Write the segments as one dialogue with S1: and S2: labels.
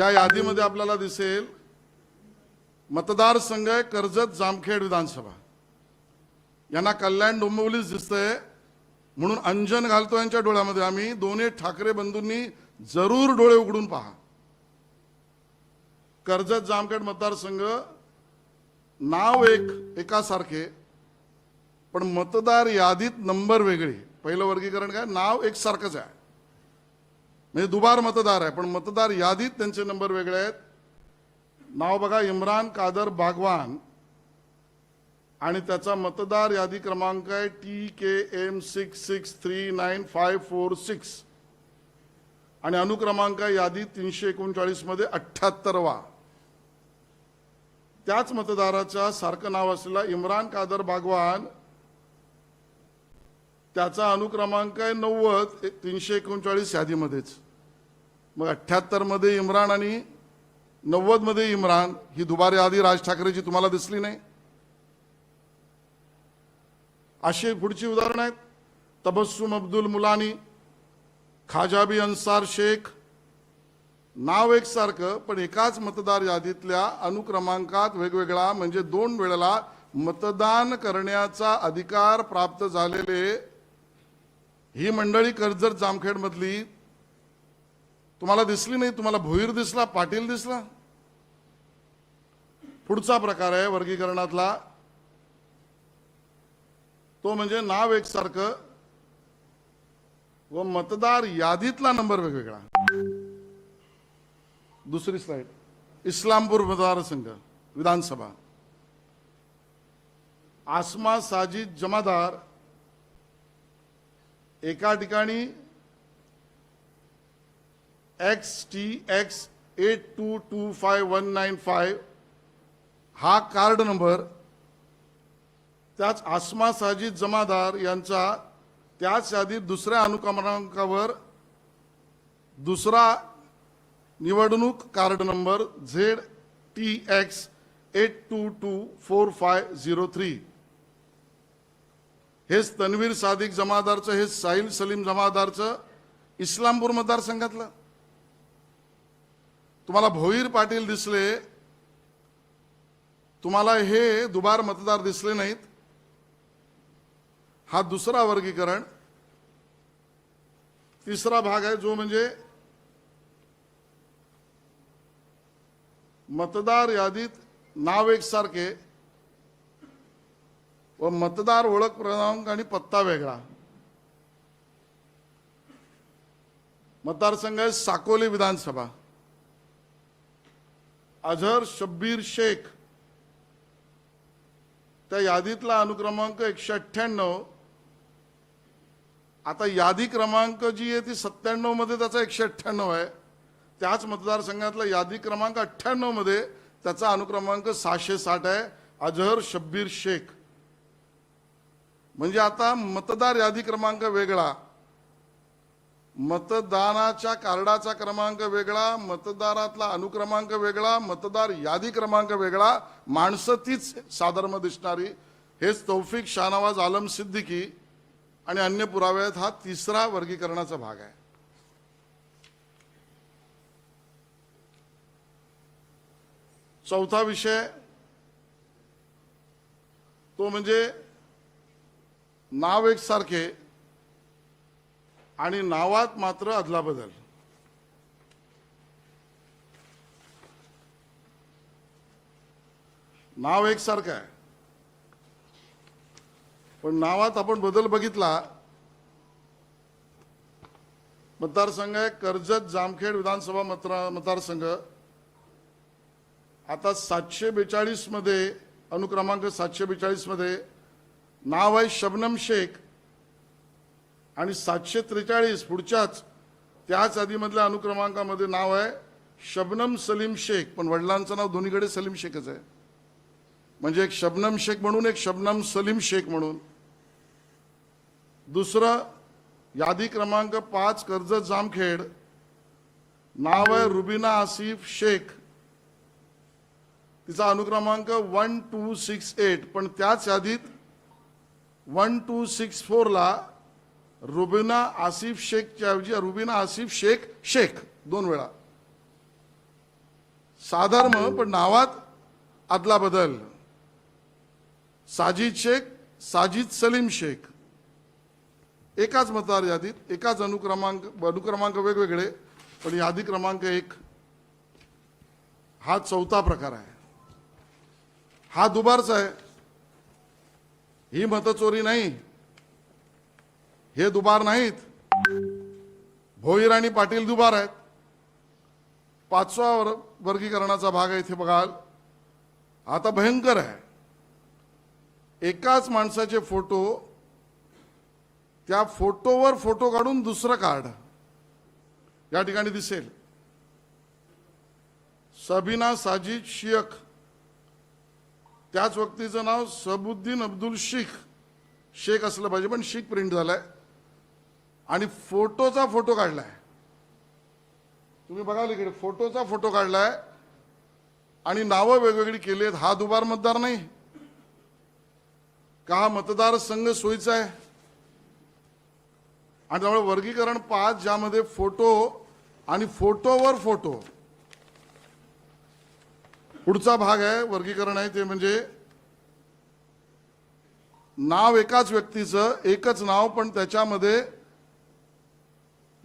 S1: या यादीमध्ये आपल्याला दिसेल मतदारसंघ आहे कर्जत जामखेड विधानसभा. यांना कल्याण डोंबिवलीच दिसतंय म्हणून अंजन घालतो यांच्या डोळ्यामध्ये. आम्ही दोन्ही ठाकरे बंधूंनी जरूर डोळे उघडून पहा. कर्जत जामखेड मतदारसंघ नाव एक एकासारखे पण मतदार यादीत नंबर वेगळे. पहिलं वर्गीकरण काय? नाव एकसारखंच आहे. म्हणजे दुबार मतदार आहे पण मतदार यादीत त्यांचे नंबर वेगळे आहेत. नाव बघा इम्रान कादर बागवान. आणि त्याचा मतदार यादी क्रमांक आहे T K M six six three nine five four six आणि अनुक्रमांक यादी तीनशे एकोणचाळीसमध्ये अठ्ठ्याहत्तरवा. त्याच मतदाराच्या सारखं नाव असलेला इम्रान कादर बागवान त्याचा अनुक्रमांक आहे नव्वद तीनशे एकोणचाळीस यादीमध्येच. मग अठ्ठ्याहत्तरमध्ये इम्रान आणि नव्वदमध्ये इम्रान ही दुबारी यादी राज ठाकरेची तुम्हाला दिसली नाही. अशी पुढची उदाहरणं आहेत. तबस्सुम अब्दुल मुलानी खाजाबी अन्सार शेख नाव एकसारखं पण एकाच मतदार यादीतल्या अनुक्रमांकात वेगवेगळा म्हणजे दोन वेळेला मतदान करण्याचा अधिकार प्राप्त झालेले ही मंडळी कर्जत जामखेड मधली तुम्हाला दिसली नाही तुम्हाला भोईर दिसला पाटील दिसला. पुढचा प्रकार आहे वर्गीकरणातला. तो म्हणजे नाव एकसारखं व मतदार यादीतला नंबर वेगवेगळा. दुसरी स्लाइड इस्लामपूर मतदारसंघ विधानसभा. आसमा साजिद जमादार एका ठिकाणी X T X eight two two five one nine five हा कार्ड नंबर त्याच आसमा साजिद जमादार यांचा त्याच यादीत दुसऱ्या अनुक्रमांकावर दुसरा निवडणूक card number Z T X eight two two four five zero three हेच तन्वीर सादिक जमादारचं हे साहिल सलीम जमादारचं इस्लामपूर मतदारसंघातलं. तुम्हाला भोईर पाटील दिसले तुम्हाला हे दुबार मतदार दिसले नाहीत. हा दुसरा वर्गीकरण. तिसरा भाग आहे जो म्हणजे मतदार यादीत नाव एकसारखे व मतदार ओळख क्रमांक आणि पत्ता वेगळा. मतदारसंघ आहे साकोली विधानसभा. अझर शब्बीर शेख. त्या यादीतला अनुक्रमांक एकशे अठ्ठ्याण्णव. आता यादी क्रमांक जी आहे ती सत्त्याण्णवमध्ये त्याचा एकशे अठ्ठ्याण्णव आहे. त्याच मतदारसंघातला यादी क्रमांक अठ्ठ्याण्णवमध्ये त्याचा अनुक्रमांक सहाशे साठ आहे. अझहर शब्बीर शेख. म्हणजे आता मतदार यादी क्रमांक वेगळा. मतदानाच्या कार्डाचा क्रमांक वेगळा मतदारातला अनुक्रमांक वेगळा मतदार यादी क्रमांक वेगळा. माणसं तीच साधर्म दिसणारी. हेच तौफिक शाहनवाज आलम सिद्दीकी आणि अन्य पुराव्यात हा तिसरा वर्गीकरणाचा भाग आहे. चौथा विषय तो म्हणजे नाव एकसारखे आणि नावात मात्र अदलाबदल नाव एकसारखं आहे. पण नावात आपण बदल बघितला मतदारसंघ आहे कर्जत जामखेड विधानसभा मतरा मतदारसंघ. आता सातशे बेचाळीसमध्ये अनुक्रमांक सातशे बेचाळीसमध्ये नाव आहे शबनम शेख. आणि सातशे त्रेचाळीस पुढच्याच त्याच यादीमधल्या अनुक्रमांकामध्ये नाव आहे शबनम सलीम शेख. पण वडिलांचं नाव दोन्हीकडे सलीम शेखच आहे. म्हणजे एक शबनम शेख म्हणून एक शबनम सलीम शेख म्हणून. दुसरं यादी क्रमांक पाच कर्जत जामखेड. नाव आहे रुबिना आसिफ शेख. तिचा अनुक्रमांक वन टू सिक्स एट. पण त्याच यादीत वन टू सिक्स फोरला रुबिना आसिफ शेखच्या ऐवजी रुबिना आसिफ शेख शेख दोन वेळा. साधर्म पण नावात आदला बदल. साजिद शेख साजिद सलीम शेख. एकाच मतदार यादीत एकाच अनुक्रमांक अनुक्रमांक वेगवेगळे पण यादी क्रमांक एक. हा चौथा प्रकार आहे. हा दुबारचा आहे. ही मतचोरी नाही. हे दुबार नाहीत. भोईर आणि पाटील दुबार आहेत. पाचवा वर वर्गीकरणाचा भाग आहे इथे बघाल. आता भयंकर आहे. एकाच माणसाचे फोटो त्या फोटोवर फोटो काढून दुसरं कार्ड या ठिकाणी दिसेल. सबीना साजिद शेख त्याच व्यक्तीचं नाव सबुद्दीन अब्दुल शेख. शेख असलं पाहिजे पण शेख प्रिंट झालाय. आणि फोटोचा फोटो काढलाय. तुम्ही बघाल इकडे फोटोचा फोटो काढलाय. आणि नावं वेगवेगळी केली आहेत. हा दुबार मतदार नाही. का हा मतदारसंघ सोयीचा आहे? आणि त्यामुळे वर्गीकरण पाच ज्यामध्ये फोटो आणि फोटोवर फोटो. पुढचा भाग आहे वर्गीकरण आहे ते म्हणजे नाव एकाच व्यक्तीचं एकच नाव पण त्याच्यामध्ये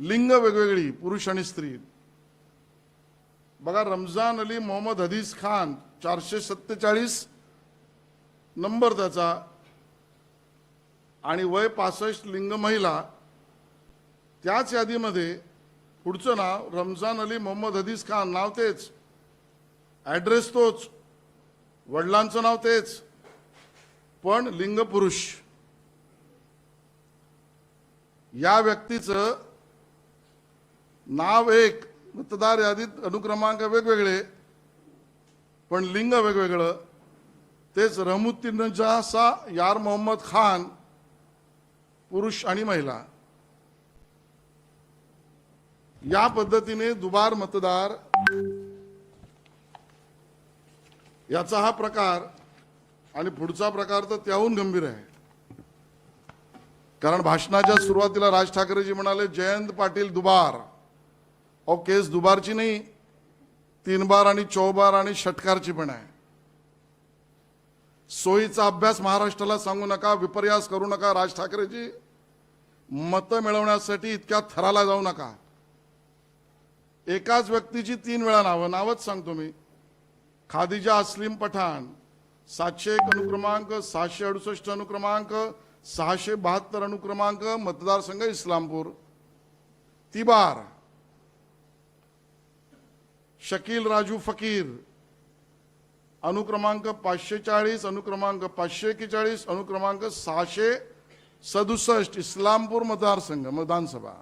S1: लिंग वेगवेगळी पुरुष आणि स्त्री. बघा रमजान अली मोहम्मद हदीस खान चारशे सत्तेचाळीस नंबर त्याचा. आणि वय पासष्ट लिंग महिला त्याच यादीमध्ये पुढचं नाव रमजान अली मोहम्मद हदीस खान नाव तेच. ॲड्रेस तोच. वडिलांचं नाव तेच. पण लिंग पुरुष या व्यक्तीचं नाव एक मतदार यादीत अनुक्रमांक वेगवेगळे पण लिंग वेगवेगळं. तेच रहमुद्दीनचा सा यार मोहम्मद खान पुरुष आणि महिला. या पद्धतीने दुबार मतदार याचा हा प्रकार आणि पुढचा प्रकार तर त्याहून गंभीर आहे. कारण भाषणाच्या सुरुवातीला राज ठाकरेजी म्हणाले जयंत पाटील दुबार. अहो केस दुबारची नाही तीन बार आणि चौबार आणि षटकारची पण आहे. सोयीचा अभ्यास महाराष्ट्राला सांगू नका विपर्यास करू नका राज ठाकरेजी मतं मिळवण्यासाठी इतक्या थराला जाऊ नका. एकाच व्यक्तीची तीन वेळा नावं नावच सांगतो मी. खादिजा अस्लीम पठाण सातशे एक अनुक्रमांक सहाशे अडुसष्ट अनुक्रमांक सहाशे बहात्तर अनुक्रमांक मतदारसंघ इस्लामपूर. ती बार. शकील राजू फकीर. अनुक्रमांक पाचशे चाळीस अनुक्रमांक पाचशे एकेचाळीस अनुक्रमांक सहाशे सदुसष्ट इस्लामपूर मतदारसंघ विधानसभा